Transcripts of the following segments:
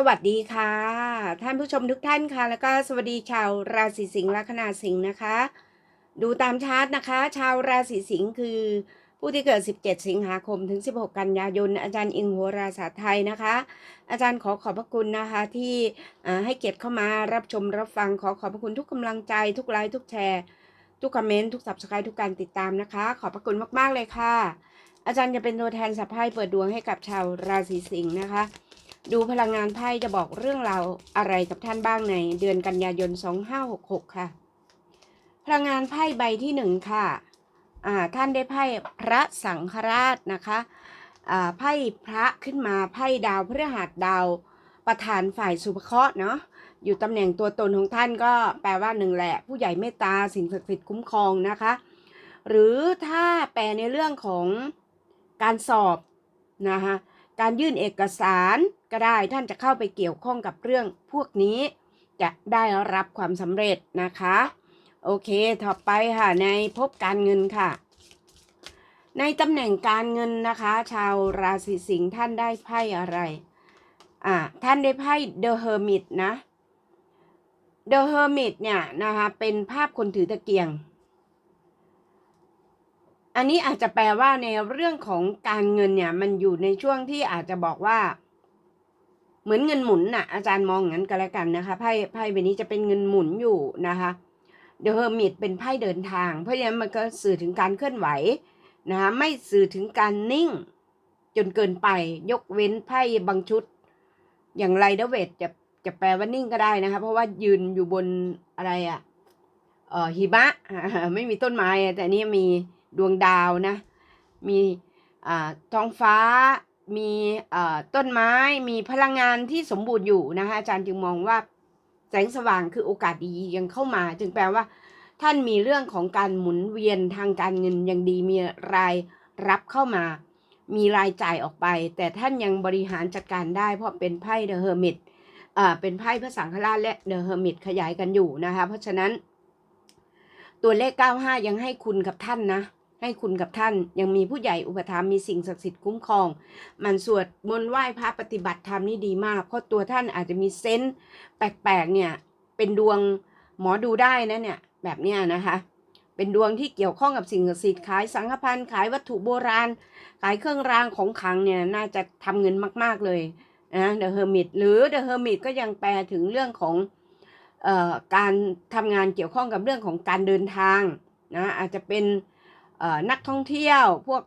สวัสดีค่ะ ท่านผู้ชมทุกท่านค่ะ แล้วก็สวัสดีชาวราศีสิงห์ลัคนาสิงห์นะคะ ดูตามชาร์ตนะคะ ชาวราศีสิงห์คือ ผู้ที่เกิด 17 สิงหาคมถึง 16 กันยายน อาจารย์อิงโหราศาสตร์ไทยนะคะ อาจารย์ขอขอบพระคุณนะคะ ที่ให้เกียรติเข้ามารับชมรับฟังขอขอบพระคุณทุกกำลังใจทุกไลค์ทุกแชร์ ทุกคอมเมนต์ทุกสับสไครทุกการติดตามนะคะ ขอบพระคุณมากๆเลยค่ะ อาจารย์จะเป็นตัวแทนสัพไพ่เปิดดวงให้กับชาวราศีสิงห์นะคะ ดูพลังงานไพ่จะบอกเรื่องราวอะไรกับท่านบ้างในเดือนกันยายน 2566 ค่ะ พลังงานไพ่ใบที่หนึ่งค่ะอ่าท่านได้ไพ่พระสังฆราชนะคะอ่าไพ่พระขึ้นมาไพ่ดาวพฤหัสดาวประธานฝ่ายสุภเคราะห์เนาะอยู่ตำแหน่งตัวตนของท่านก็แปลว่าหนึ่งแหละ ผู้ใหญ่เมตตาสิ่งศักดิ์สิทธิ์คุ้มครองนะคะ หรือถ้าแปลในเรื่องของการสอบนะคะ การยื่นเอกสารก็ได้ท่านจะเข้าไปเกี่ยวข้องกับเรื่องพวกนี้ จะได้รับความสำเร็จนะคะ โอเคต่อไปค่ะในพบการเงินค่ะ ในตำแหน่งการเงินนะคะ ชาวราศีสิงห์ท่านได้ไพ่อะไรอ่าท่านได้ไพ่ The Hermit นะ The Hermit เนี่ยนะคะเป็นภาพคนถือตะเกียง อันนี้อาจจะแปลว่าในเรื่องของการเงินเนี่ย มันอยู่ในช่วงที่อาจจะบอกว่า เหมือนเงินหมุนน่ะ อาจารย์มองงั้นก็แล้วกันนะคะไพ่ไพ่ใบนี้จะเป็นเงินหมุนอยู่นะคะเดอะเฮอร์มิตเป็นไพ่เดินทาง เพราะฉะนั้นมันก็สื่อถึงการเคลื่อนไหวนะคะไม่สื่อถึงการนิ่ง จนเกินไป ยกเว้นไพ่บางชุด อย่างไรเดเวทจะจะแปลว่านิ่งก็ได้นะคะเพราะว่ายืนอยู่บนอะไรอะเอ่อหิมะไม่มีต้นไม้แต่นี่มี ดวงดาวนะ มีอ่าท้องฟ้า มีอ่าต้นไม้ มีพลังงานที่สมบูรณ์อยู่นะคะอาจารย์จึงมองว่าแสงสว่างคือโอกาสดียังเข้ามา จึงแปลว่า ท่านมีเรื่องของการหมุนเวียนทางการเงินยังดีมีรายรับเข้ามา มีรายจ่ายออกไป แต่ท่านยังบริหารจัดการได้ เพราะเป็นไพ่เดอะเฮอร์มิตอ่าเป็นไพ่พระสังฆราชและเดอะเฮอร์มิตขยายกันอยู่นะคะ เพราะฉะนั้น ตัวเลข 95 ยังให้คุณกับท่านนะ ให้คุณกับท่านยังมีผู้ใหญ่อุปถัมภ์มีสิ่งศักดิ์สิทธิ์คุ้มครอง มันสวดมนต์ไหว้พระปฏิบัติธรรมนี่ดีมาก เพราะตัวท่านอาจจะมีเซนส์แปลกๆเนี่ย เป็นดวงหมอดูได้นะเนี่ย แบบเนี้ยนะคะ เป็นดวงที่เกี่ยวข้องกับสิ่งศักดิ์สิทธิ์ขายสังฆพันธ์ขายวัตถุโบราณ ขายเครื่องรางของขลังเนี่ยน่าจะทำเงินมาก ๆเลยนะเดอะเฮอร์มิตหรือเดอะเฮอร์มิตก็ยังแปลถึงเรื่องของเอ่อการทำงานเกี่ยวข้องกับเรื่องของการเดินทางนะอาจจะเป็น นักท่องเที่ยวพวก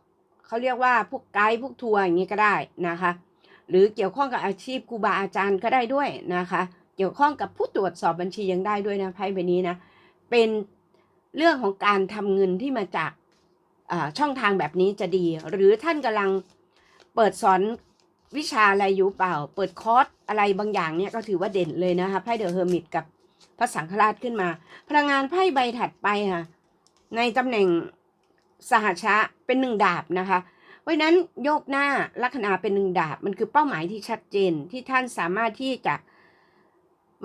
เขาเรียกว่าพวกไกด์พวกทัวร์อย่างนี้ก็ได้นะคะ หรือเกี่ยวข้องกับอาชีพครูบาอาจารย์ก็ได้ด้วยนะคะ เกี่ยวข้องกับผู้ตรวจสอบบัญชียังได้ด้วยนะไพ่ใบนี้นะเป็นเรื่องของการทำเงินที่มาจากช่องทางแบบนี้จะดี หรือท่านกำลังเปิดสอนวิชาอะไรอยู่เปล่า เปิดคอร์สอะไรบางอย่างเนี่ยก็ถือว่าเด่นเลยนะคะไพ่เดอะเฮอร์มิตกับพระสังฆราชขึ้นมา พลังงานไพ่ใบถัดไปค่ะในตำแหน่ง สหชะเป็นหนึ่งดาบนะคะเพราะนั้นโยกหน้าลัคนาเป็นหนึ่งดาบ มันคือเป้าหมายที่ชัดเจนที่ท่านสามารถที่จะ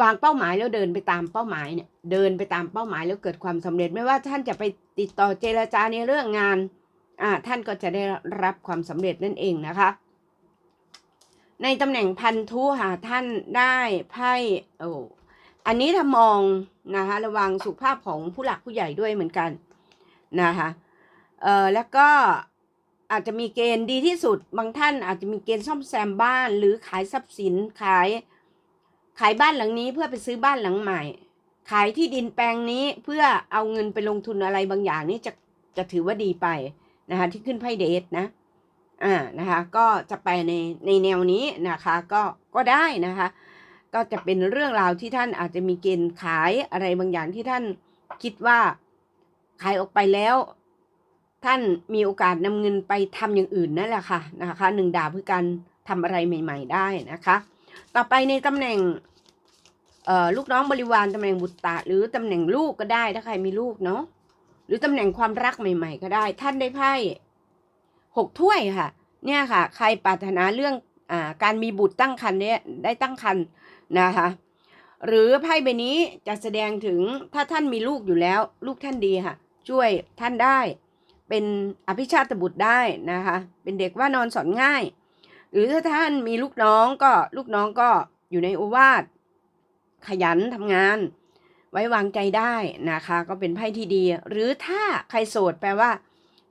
วางเป้าหมายแล้วเดินไปตามเป้าหมายเนี่ยเดินไปตามเป้าหมายแล้วเกิดความสำเร็จไม่ว่าท่านจะไปติดต่อเจรจาในเรื่องงานอ่าท่านก็จะได้รับความสำเร็จนั่นเองนะคะ ในตำแหน่งพันธุหาท่านได้ไพ่โอ้อันนี้ถ้ามองนะคะระวังสุขภาพของผู้หลักผู้ใหญ่ด้วยเหมือนกันนะคะ เอ่อแล้วก็อาจจะมีเกณฑ์ดีที่สุด บางท่านอาจจะมีเกณฑ์ซ่อมแซมบ้านหรือขายทรัพย์สินขายขายบ้านหลังนี้เพื่อไปซื้อบ้านหลังใหม่ ขายที่ดินแปลงนี้เพื่อเอาเงินไปลงทุนอะไรบางอย่างนี่จะจะถือว่าดีไปนะคะที่ขึ้นไพ่เดทนะอ่านะคะก็จะไปในในแนวนี้นะคะก็ก็ได้นะคะก็จะเป็นเรื่องราวที่ท่านอาจจะมีเกณฑ์ขายอะไรบางอย่างที่ท่านคิดว่าขายออกไปแล้ว ท่านมีโอกาสนำเงินไปทำอย่างอื่นนั่นแหละค่ะนะคะหนึ่งดาวเพื่อการทำอะไรใหม่ ๆ ได้นะคะ ต่อไปในตำแหน่งลูกน้องบริวารตำแหน่งบุตรตาหรือตำแหน่งลูกก็ได้ถ้าใครมีลูกเนาะหรือตำแหน่งความรักใหม่ ๆ ก็ได้ ท่านได้ไพ่หกถ้วยค่ะ เนี่ยค่ะ ใครปรารถนาเรื่องอ่าการมีบุตรตั้งครรภ์เนี่ยได้ตั้งครรภ์นะคะ หรือไพ่ใบนี้จะแสดงถึงถ้าท่านมีลูกอยู่แล้ว ลูกท่านดีค่ะ ช่วยท่านได้ เป็นอภิชาตบุตรได้นะคะ เป็นเด็กว่านอนสอนง่าย หรือถ้าท่านมีลูกน้องก็ลูกน้องก็อยู่ในโอวาทขยันทำงาน ไว้วางใจได้นะคะ ก็เป็นไพ่ที่ดี หรือถ้าใครโสดแปลว่า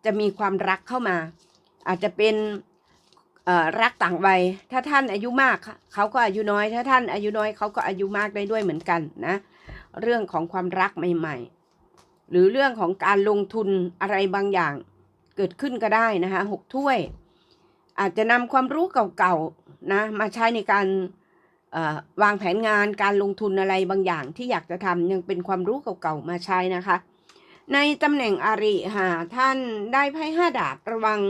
จะมีความรักเข้ามา อาจจะเป็นรักต่างวัย ถ้าท่านอายุมากเขาก็อายุน้อย ถ้าท่านอายุน้อยเขาก็อายุมากได้ด้วยเหมือนกันนะ เรื่องของความรักใหม่ ๆ หรือเรื่องของการลงทุนอะไรบางอย่างเกิดขึ้นก็ได้นะคะหกถ้วย อาจจะนำความรู้เก่าๆนะมาใช้ในการวางแผนงานการลงทุนอะไรบางอย่างที่อยากจะทำยังเป็นความรู้เก่าๆมาใช้นะคะ ในตำแหน่งอาริหาท่านได้ไพ่ห้าดาบระวัง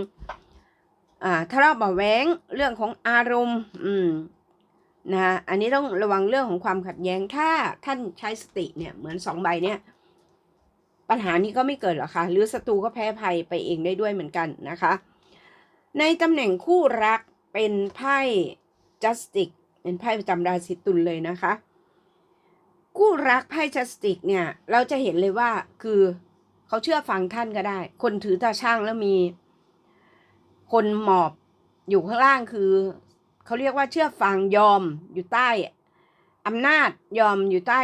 ทะเลาะเบาะแวงเรื่องของอารมณ์อืมนะอันนี้ต้องระวังเรื่องของความขัดแย้งถ้าท่านใช้สติเนี่ยเหมือนสองใบเนี่ย ปัญหานี้ก็ไม่เกิดหรอกค่ะ หรือศัตรูก็แพ้ภัยไปเองได้ด้วยเหมือนกันนะคะ ในตำแหน่งคู่รักเป็นไพ่จัสติกเป็นไพ่ประจำราศีตุลเลยนะคะ คู่รักไพ่จัสติกเนี่ยเราจะเห็นเลยว่าคือเขาเชื่อฟังท่านก็ได้ คนถือตาช่างแล้วมี คนหมอบอยู่ข้างล่างคือเขาเรียกว่าเชื่อฟังยอมอยู่ใต้อำนาจยอมอยู่ใต้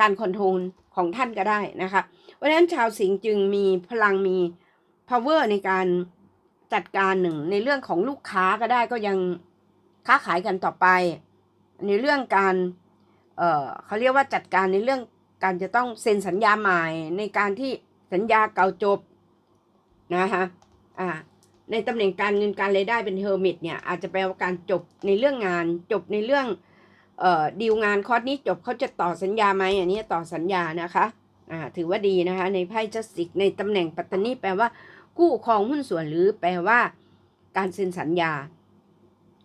การคอนโทรล ของท่านก็ได้นะคะเพราะฉะนั้นชาวสิงห์จึงมีพลังมี power ในการจัดการหนึ่งในเรื่องของลูกค้าก็ได้ก็ยังค้าขายกันต่อไป ในเรื่องการเเขาเรียกว่าจัดการในเรื่องการจะต้องเซ็นสัญญาใหม่ในการที่สัญญาเก่าจบนะคะอ่าในตำแหน่งการเงินการรายได้เป็นเฮอร์มิตเนี่ยอาจจะแปลว่าการจบในเรื่องงานจบในเรื่อง ดีลงานคอร์สนี้จบเขาจะต่อสัญญาไหมอันนี้ต่อสัญญานะคะอ่าถือว่าดีนะคะ ในไพ่จัสติกในตำแหน่งปัตตานีแปลว่า คู่ครองหุ้นส่วนหรือแปลว่า การเซ็นสัญญา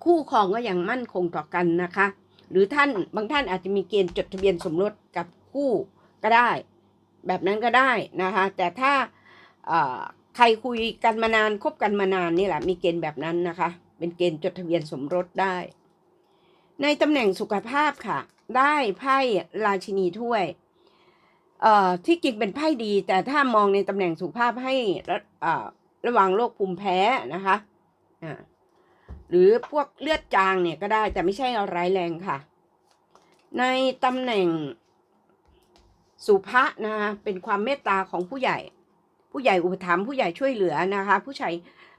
คู่ครองก็ยังมั่นคงต่อกันนะคะ หรือท่านบางท่านอาจจะมีเกณฑ์จดทะเบียนสมรสกับคู่ก็ได้ แบบนั้นก็ได้นะคะ แต่ถ้าใครคุยกันมานานคบกันมานานนี่แหละมีเกณฑ์แบบนั้นนะคะ เป็นเกณฑ์จดทะเบียนสมรสได้ ในตำแหน่งสุขภาพค่ะ ได้ไพ่ราชินีถ้วย เอ่อที่จริงเป็นไพ่ดี แต่ถ้ามองในตำแหน่งสุขภาพให้ระเอ่อระวังโรคภูมิแพ้นะคะอ่าหรือพวกเลือดจางเนี่ยก็ได้แต่ไม่ใช่ร้ายแรงค่ะ ในตำแหน่งสุภะนะคะเป็นความเมตตาของผู้ใหญ่ ผู้ใหญ่อุปถัมภ์ผู้ใหญ่ช่วยเหลือนะคะ ผู้ใหญ่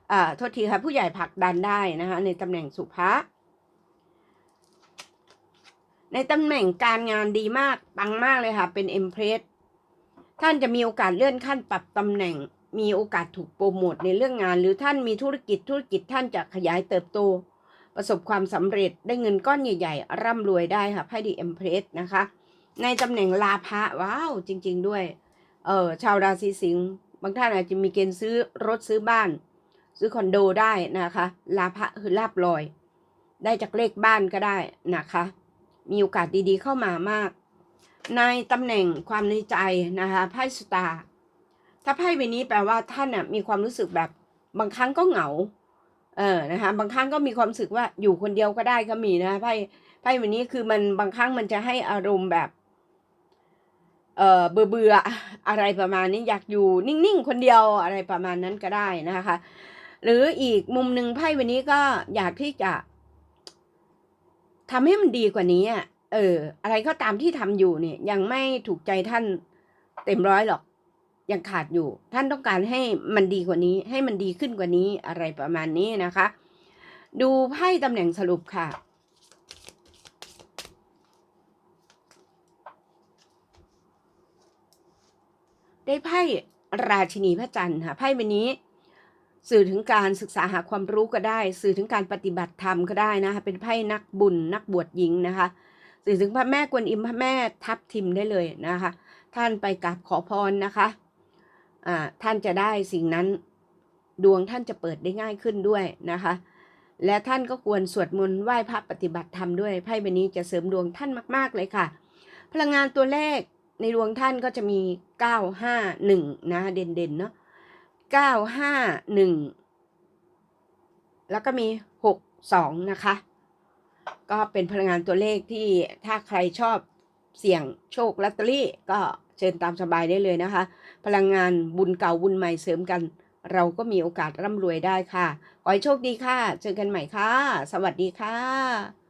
เอ่อโทษทีค่ะผู้ใหญ่ผลักดันได้นะคะในตำแหน่งสุภะ ในตำแหน่งการงานดีมากปังมากเลยค่ะ เป็นเอ็มเพรสท่านจะมีโอกาสเลื่อนขั้นปรับตำแหน่ง มีโอกาสถูกโปรโมทในเรื่องงาน หรือท่านมีธุรกิจธุรกิจท่านจะขยายเติบโต ประสบความสำเร็จได้เงินก้อนใหญ่ ๆ ร่ำรวยได้ค่ะไพ่ดีเอ็มเพรสนะคะ ในตำแหน่งลาภะว้าวจริง ๆ ด้วยเออชาวราศีสิงห์บางท่านอาจจะมีเกณฑ์ซื้อรถซื้อบ้าน ซื้อคอนโดได้นะคะ ลาภะคือลาบลอย ได้จากเลขบ้านก็ได้นะคะ มีโอกาสดีๆเข้ามามาก ในตำแหน่งความในใจนะคะไพ่สตาร์ถ้าไพ่ใบนี้แปลว่าท่านน่ะมีความรู้สึกแบบบางครั้งก็เหงา เออนะคะบางครั้งก็มีความรู้สึกว่าอยู่คนเดียวก็ได้ก็มีนะคะไพ่ไพ่ใบนี้คือมันบางครั้งมันจะให้อารมณ์แบบ เออเบื่อเบื่ออะไรประมาณนี้อยากอยู่นิ่งๆคนเดียวอะไรประมาณนั้นก็ได้นะคะ หรืออีกมุมหนึ่งไพ่วันนี้ก็อยากที่จะ ทำให้มันดีกว่านี้เออ อะไรก็ตามที่ทำอยู่เนี่ย ยังไม่ถูกใจท่านเต็มร้อยหรอก ยังขาดอยู่ ท่านต้องการให้มันดีกว่านี้ ให้มันดีขึ้นกว่านี้อะไรประมาณนี้นะคะ ดูไพ่ตำแหน่งสรุปค่ะได้ไพ่ราชินีพระจันทร์ค่ะไพ่ใบนี้ สื่อถึงการศึกษาหาความรู้ก็ได้ สื่อถึงการปฏิบัติธรรมก็ได้นะคะเป็นไพ่นักบุญนักบวชหญิงนะคะ สื่อถึงพระแม่กวนอิมพระแม่ทับทิมได้เลยนะคะ ท่านไปกราบขอพรนะคะอ่าท่านจะได้สิ่งนั้นดวงท่านจะเปิดได้ง่ายขึ้นด้วยนะคะ และท่านก็ควรสวดมนต์ไหว้พระปฏิบัติธรรมด้วยไพ่ใบนี้จะเสริมดวงท่านมาก ๆเลยค่ะ พลังงานตัวเลขในดวงท่านก็จะมี 951 นะเด่นๆเนาะ 951แล้วก็มี62นะคะ ก็เป็นพลังงานตัวเลขที่ถ้าใครชอบเสี่ยงโชคลอตเตอรี่ก็เชิญตามสบายได้เลยนะคะ พลังงานบุญเก่าบุญใหม่เสริมกัน เราก็มีโอกาสร่ำรวยได้ค่ะ ขอให้โชคดีค่ะ เจอกันใหม่ค่ะ สวัสดีค่ะ